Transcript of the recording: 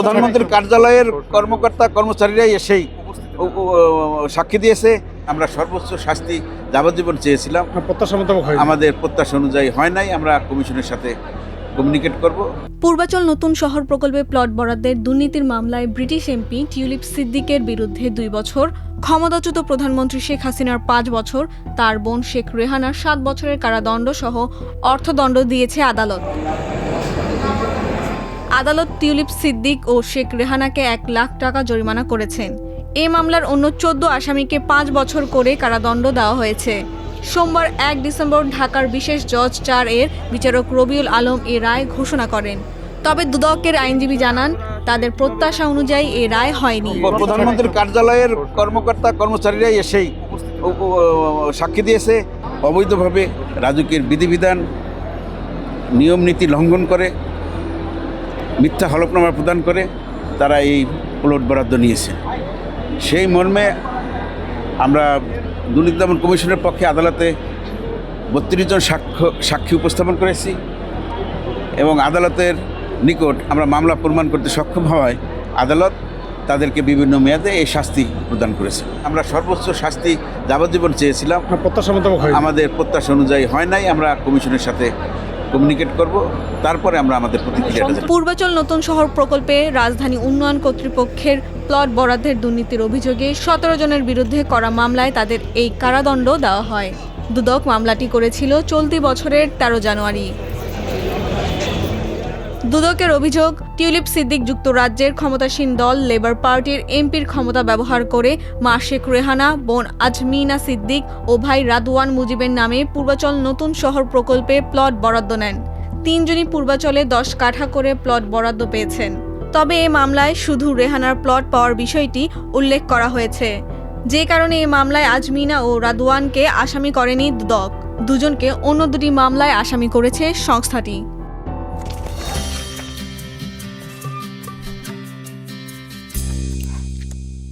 প্রধানমন্ত্রীর কার্যালয়ের কর্মকর্তা কর্মচারীরাই এসেই সাক্ষী দিয়েছে। আমরা সর্বোচ্চ শাস্তি যাবজ্জীবন চেয়েছিলাম। প্রত্যাশা আমাদের প্রত্যাশা অনুযায়ী হয় নাই। আমরা কমিশনের সাথে কমিউনিকেট করব। পূর্বাচল নতুন শহর প্রকল্পে প্লট বরাদ্দের দুর্নীতির মামলায় ব্রিটিশ এমপি টিউলিপ সিদ্দিকের বিরুদ্ধে দুই বছর। ক্ষমতাচ্যুত প্রধানমন্ত্রী শেখ হাসিনার পাঁচ বছর। তার বোন শেখ রেহানার সাত বছরের কারাদণ্ড সহ অর্থদণ্ড দিয়েছে আদালত। আদালত টিউলিপ সিদ্দিক ও শেখ রেহানাকে এক লাখ টাকা জরিমানা করেছেন। এ মামলার অন্য চোদ্দ আসামিকে পাঁচ বছর করে কারাদণ্ড দেওয়া হয়েছে। সোমবার এক ডিসেম্বর ঢাকার বিশেষ জজ চার এর বিচারক রবিউল আলম এ রায় ঘোষণা করেন। তবে দুদকের আইনজীবী জানান, তাদের প্রত্যাশা অনুযায়ী এ রায় হয়নি। প্রধানমন্ত্রীর কার্যালয়ের কর্মকর্তা, কর্মচারীরাই এসেই সাক্ষী দিয়েছে। অবৈধভাবে রাজকীয় বিধিবিধান নিয়ম নীতি লঙ্ঘন করে মিথ্যা হলফনামা প্রদান করে তারা এই প্লট বরাদ্দ নিয়েছে। সেই মর্মে আমরা দুর্নীতি দমন কমিশনের পক্ষে আদালতে বত্রিশ জন সাক্ষ্য সাক্ষী উপস্থাপন করেছি এবং আদালতের নিকট আমরা মামলা প্রমাণ করতে সক্ষম হওয়ায় আদালত তাদেরকে বিভিন্ন মেয়াদে এই শাস্তি প্রদান করেছে। আমরা সর্বোচ্চ শাস্তি যাবজ্জীবন চেয়েছিলাম। প্রত্যাশা আমাদের প্রত্যাশা অনুযায়ী হয় নাই। আমরা কমিশনের সাথে কমিউনিকেট করব তারপরে আমরা আমাদের প্রতিক্রিয়াটা। পূর্বাচল নতুন শহর প্রকল্পে রাজধানী উন্নয়ন কর্তৃপক্ষের প্লট বরাদ্দের দুর্নীতির অভিযোগে সতেরো জনের বিরুদ্ধে করা মামলায় তাদের এই কারাদণ্ড দেওয়া হয় দুদক মামলাটি করেছিল চলতি বছরের তেরো জানুয়ারি দুদকের অভিযোগ, টিউলিপ সিদ্দিক যুক্তরাজ্যের ক্ষমতাসীন দল লেবার পার্টির এমপির ক্ষমতা ব্যবহার করে মা শেখ রেহানা, বোন আজমিনা সিদ্দিক ও ভাই রাদওয়ান মুজিবের নামে পূর্বাচল নতুন শহর প্রকল্পে প্লট বরাদ্দ নেন। তিনজনই পূর্বাচলে দশ কাঠা করে প্লট বরাদ্দ পেয়েছেন। তবে এ মামলায় শুধু রেহানার প্লট পাওয়ার বিষয়টি উল্লেখ করা হয়েছে। যে কারণে এ মামলায় আজমিনা ও রাদওয়ানকে আসামি করেনি দুদক। দুজনকে অন্য দুটি মামলায় আসামি করেছে সংস্থাটি।